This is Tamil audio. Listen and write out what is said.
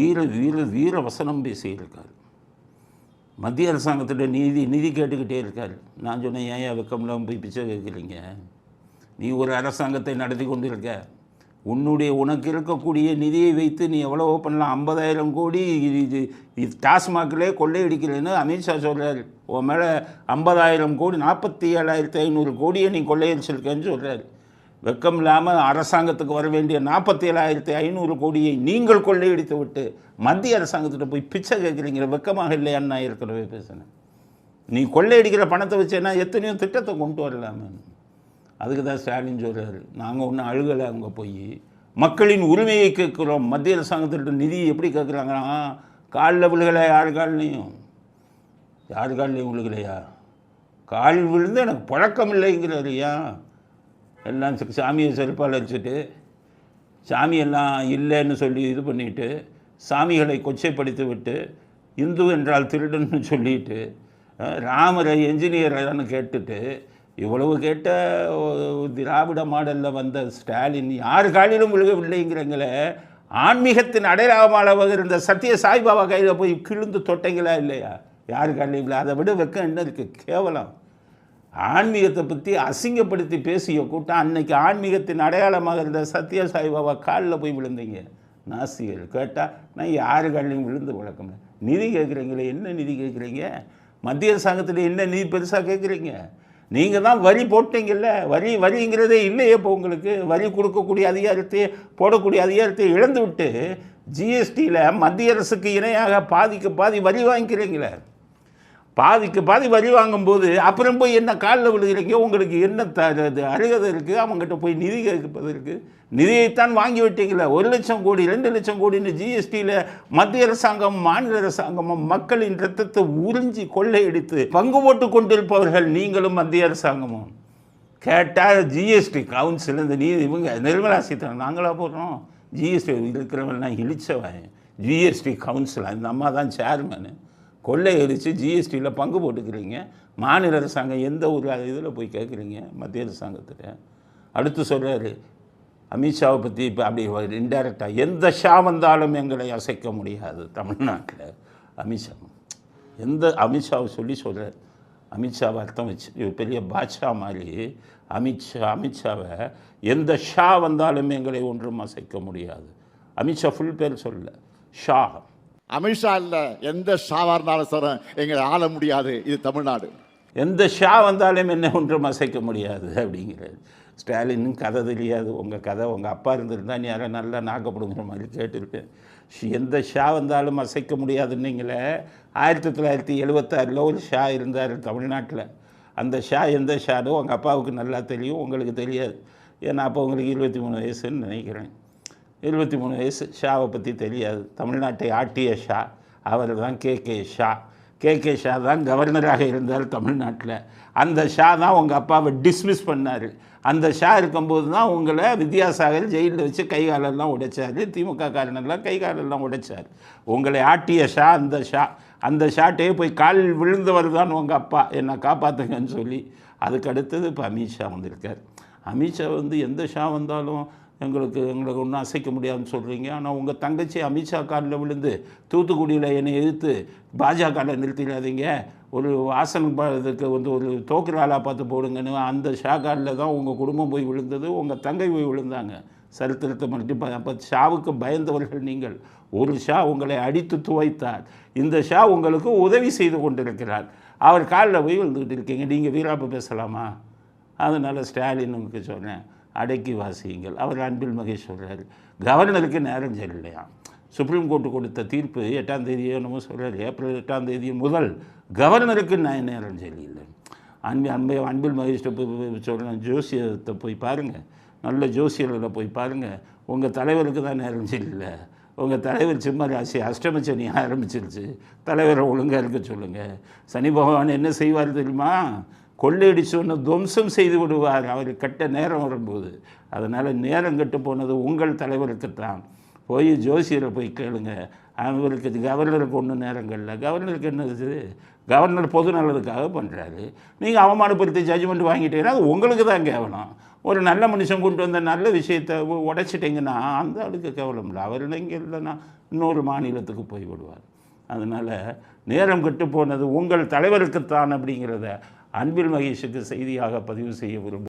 வீர வீர வீர வசனம் பேசியிருக்கார். மத்திய அரசாங்கத்திட்ட நிதி நிதி கேட்டுக்கிட்டே இருக்கார். நான் சொன்னேன் ஏன் வெக்கம்லாம் போய் பிச்சை கேட்குறீங்க? நீ ஒரு அரசாங்கத்தை நடத்தி கொண்டு இருக்க உன்னுடைய உனக்கு இருக்கக்கூடிய நிதியை வைத்து நீ எவ்வளவோ பண்ணலாம். ஐம்பதாயிரம் கோடி இது இது இது டாஸ்மாகிலே கொள்ளையடிக்கிறேன்னு அமித்ஷா சொல்கிறார் உன் மேலே ஐம்பதாயிரம் கோடி நாற்பத்தி ஏழாயிரத்தி ஐநூறு கோடியை நீ கொள்ளையடிச்சிருக்கேன்னு சொல்கிறார் வெக்கம் இல்லாமல் அரசாங்கத்துக்கு வர வேண்டிய நாற்பத்தி ஏழாயிரத்தி ஐநூறு கோடியை நீங்கள் கொள்ளையடித்து விட்டு மத்திய அரசாங்கத்திட்ட போய் பிச்சை கேட்குறீங்கிற வெக்கமாக இல்லையான்னு நான் ஏற்கனவே பேசினேன். நீ கொள்ளையடிக்கிற பணத்தை வச்சேன்னா எத்தனையோ திட்டத்தை கொண்டு வரலாமே. அதுக்கு தான் ஸ்டாலின் சொல்கிறாரு நாங்கள் ஒன்றும் அழுகலை அங்கே போய். மக்களின் உரிமையை கேட்குறோம். மத்திய அரசாங்கத்திட்ட நிதி எப்படி கேட்குறாங்கன்னா காலில் விழுகலை யார் கால்லையும்? யார் கால்லையும் விழுகலையா? கால் விழுந்து எனக்கு பழக்கம் இல்லைங்கிறாரியா எல்லாம் சாமியை செருப்பாளரிச்சுட்டு சாமியெல்லாம் இல்லைன்னு சொல்லி இது பண்ணிட்டு சாமிகளை கொச்சைப்படுத்தி விட்டு இந்து என்றால் திருடன்னு சொல்லிட்டு ராமரை என்ஜினியர்னு கேட்டுட்டு இவ்வளவு கேட்ட திராவிட மாடலில் வந்த ஸ்டாலின் யார் காலிலும் விழுகவில்லைங்கிறங்களே ஆன்மீகத்தின் அடையாளமாக இருந்த சத்திய சாய்பாபா கையில் போய் கிழுந்து தொட்டைங்களா இல்லையா? யார் காலையில் அதை விட வெக்கம் என்ன இருக்குது கேவலம். ஆன்மீகத்தை பற்றி அசிங்கப்படுத்தி பேசிய கூட்டம் அன்னைக்கு ஆன்மீகத்தின் அடையாளமாக இருந்த சத்ய சாய்பாபா காலில் போய் விழுந்தீங்க. நாசிகள் கேட்டால் நான் யார் காலையும் விழுந்து வழக்கம் நிதி கேட்குறீங்களே என்ன நிதி கேட்குறீங்க? மத்திய அரசாங்கத்தில் என்ன நிதி பெருசாக கேட்குறீங்க? நீங்கள் தான் வரி போட்டீங்கல்ல. வரி வரிங்கிறதே இல்லையே இப்போ உங்களுக்கு. வரி கொடுக்கக்கூடிய அதிகாரத்தை போடக்கூடிய அதிகாரத்தை இழந்து விட்டு ஜிஎஸ்டியில் மத்திய அரசுக்கு இணையாக பாதிக்கு பாதி வரி வாங்கிக்கிறீங்களே. பாதிக்கு பாதி வரி வாங்கும்போது அப்புறம் போய் என்ன காலில் விழுகிறீங்க? உங்களுக்கு என்ன த இது அருகதை இருக்குது அவங்ககிட்ட போய் நிதி கேட்பதற்கு நிதியைத்தான் வாங்கி விட்டீங்களே. ஒரு லட்சம் கோடி ரெண்டு லட்சம் கோடின்னு ஜிஎஸ்டியில் மத்திய அரசாங்கம் மாநில அரசாங்கமும் மக்களின் ரத்தத்தை உறிஞ்சி கொள்ளையடித்து பங்கு போட்டு கொண்டிருப்பவர்கள் நீங்களும் மத்திய அரசாங்கமும். கேட்டால் ஜிஎஸ்டி கவுன்சில் இந்த நீ இவங்க நிர்மலா சீதாராமன் நாங்களாக போடுறோம். ஜிஎஸ்டி இருக்கிறவன்லாம் இழிச்சவன். ஜிஎஸ்டி கவுன்சில் அந்த அம்மா தான் சேர்மனு கொள்ளையடித்து ஜிஎஸ்டியில் பங்கு போட்டுக்கிறீங்க. மாநில அரசாங்கம் எந்த ஒரு இதில் போய் கேட்குறீங்க மத்திய அரசாங்கத்தில். அடுத்து சொல்கிறாரு அமித்ஷாவை பற்றி இப்போ அப்படி இன்டைரக்டாக எந்த ஷா வந்தாலும் எங்களை அசைக்க முடியாது தமிழ்நாட்டில். அமித்ஷா. எந்த அமித்ஷாவை சொல்லி சொல்கிறார் அமித்ஷாவை அர்த்தம் வச்சு பெரிய பாட்ஷா மாதிரி அமித்ஷா அமித்ஷாவை எந்த ஷா வந்தாலும் எங்களை ஒன்றும் அசைக்க முடியாது. அமித்ஷா ஃபுல் பேர் சொல்லலை. ஷா. அமித்ஷா இல்லை எந்த ஷாவாக இருந்தாலும் சார் எங்களை ஆள முடியாது. இது தமிழ்நாடு. எந்த ஷா வந்தாலும் என்ன ஒன்றும் அசைக்க முடியாது அப்படிங்கிறது ஸ்டாலினும் கதை தெரியாது. உங்கள் கதை உங்கள் அப்பா இருந்திருந்தால் நீ யாரும் நல்லா நாக்கப்படுங்கிற மாதிரி கேட்டிருப்பேன். எந்த ஷா வந்தாலும் அசைக்க முடியாதுன்னீங்களே ஆயிரத்தி தொள்ளாயிரத்தி எழுபத்தாறில் ஒரு ஷா இருந்தார் தமிழ்நாட்டில். அந்த ஷா எந்த ஷானோ உங்கள் அப்பாவுக்கு நல்லா தெரியும் உங்களுக்கு தெரியாது. ஏன்னா அப்போ உங்களுக்கு இருபத்தி மூணு வயசுன்னு நினைக்கிறேன். இருபத்தி மூணு வயசு ஷாவை பற்றி தெரியாது. தமிழ்நாட்டை ஆட்டிய ஷா அவர் தான் K. K. Shah. K. K. Shah தான் கவர்னராக இருந்தார் தமிழ்நாட்டில். அந்த ஷா தான் உங்கள் அப்பாவை டிஸ்மிஸ் பண்ணார். அந்த ஷா இருக்கும்போது தான் உங்களை வித்யாசாகர் ஜெயிலில் வச்சு கை காலெல்லாம் உடைச்சார். திமுக காரனெல்லாம் கை காலெல்லாம் உடைச்சார். உங்களை ஆட்டிய ஷா அந்த ஷா. அந்த ஷாட்டே போய் கால் விழுந்தவர் தான் உங்கள் அப்பா. என்னை காப்பாற்றுங்கன்னு சொல்லி. அதுக்கு அடுத்தது இப்போ அமித்ஷா வந்திருக்கார். அமித்ஷா வந்து எந்த ஷா வந்தாலும் எங்களுக்கு எங்களுக்கு ஒன்றும் அசைக்க முடியாதுன்னு சொல்கிறீங்க ஆனால் உங்கள் தங்கச்சி அமித்ஷா காலில் விழுந்து தூத்துக்குடியில் என்னை எதிர்த்து பாஜகவில் நிறுத்திடாதீங்க. ஒரு வாசன் ப- இதுக்கு வந்து ஒரு தோக்கிராலாக பார்த்து போடுங்கன்னு அந்த ஷா தான் உங்கள் குடும்பம் போய் விழுந்தது உங்கள் தங்கை போய் விழுந்தாங்க. சரித்திரத்தை மட்டும் அப்போ ஷாவுக்கு பயந்தவர்கள் நீங்கள். ஒரு ஷா உங்களை அடித்து துவைத்தார். இந்த ஷா உங்களுக்கு உதவி செய்து கொண்டிருக்கிறார். அவர் காலில் போய் விழுந்துக்கிட்டு இருக்கீங்க. நீங்கள் வீராப்பு பேசலாமா? அதனால் ஸ்டாலினுக்கு சொன்னேன். அடக்கி வாசியுங்கள். அவர் அன்பில் மகேஷ் சொல்கிறார் கவர்னருக்கு நேரம் சரியில்லையா சுப்ரீம் கோர்ட்டு கொடுத்த தீர்ப்பு எட்டாம் தேதியோ என்னமோ சொல்கிறார் ஏப்ரல் எட்டாம் தேதி முதல் கவர்னருக்கு நான் நேரம் சரியில்லை. அன்பு அன்பை அன்பில் மகேஷ்ட போய் சொல்கிறேன் ஜோசியத்தை போய் பாருங்கள் நல்ல ஜோசியர்களை போய் பாருங்கள் உங்கள் தலைவருக்கு தான் நேரம் சரியில்லை. உங்கள் தலைவர் சிம்ம ராசி அஷ்டம சனி ஆரம்பிச்சிருச்சு. தலைவரை ஒழுங்காக இருக்க சொல்லுங்கள் சனி பகவான் என்ன செய்வார் தெரியுமா? கொள்ளையடிச்சோன்னு துவம்சம் செய்து விடுவார். அவர் கெட்ட நேரம் வரும்போது. அதனால் நேரம் கெட்டு போனது உங்கள் தலைவருக்கு தான். போய் ஜோசியரை போய் கேளுங்க. அவருக்கு கவர்னருக்கு ஒன்றும் நேரங்கள்ல கவர்னருக்கு என்னது கவர்னர் பொது நல்லதுக்காக பண்ணுறாரு நீங்கள் அவமானப்படுத்தி ஜட்ஜ்மெண்ட் வாங்கிட்டீங்கன்னா அது உங்களுக்கு தான் கேவலம். ஒரு நல்ல மனுஷன் கொண்டு வந்த நல்ல விஷயத்தை உடைச்சிட்டிங்கன்னா அந்த ஆளுக்கு கேவலம் இல்லை. அவர் இங்கே இல்லைன்னா இன்னொரு மாநிலத்துக்கு போய் விடுவார். அதனால் நேரம் கெட்டு போனது உங்கள் தலைவருக்குத்தான் அப்படிங்கிறத அன்பில் மகேஷுக்கு செய்தியாக பதிவு செய்ய விரும்புகிறேன்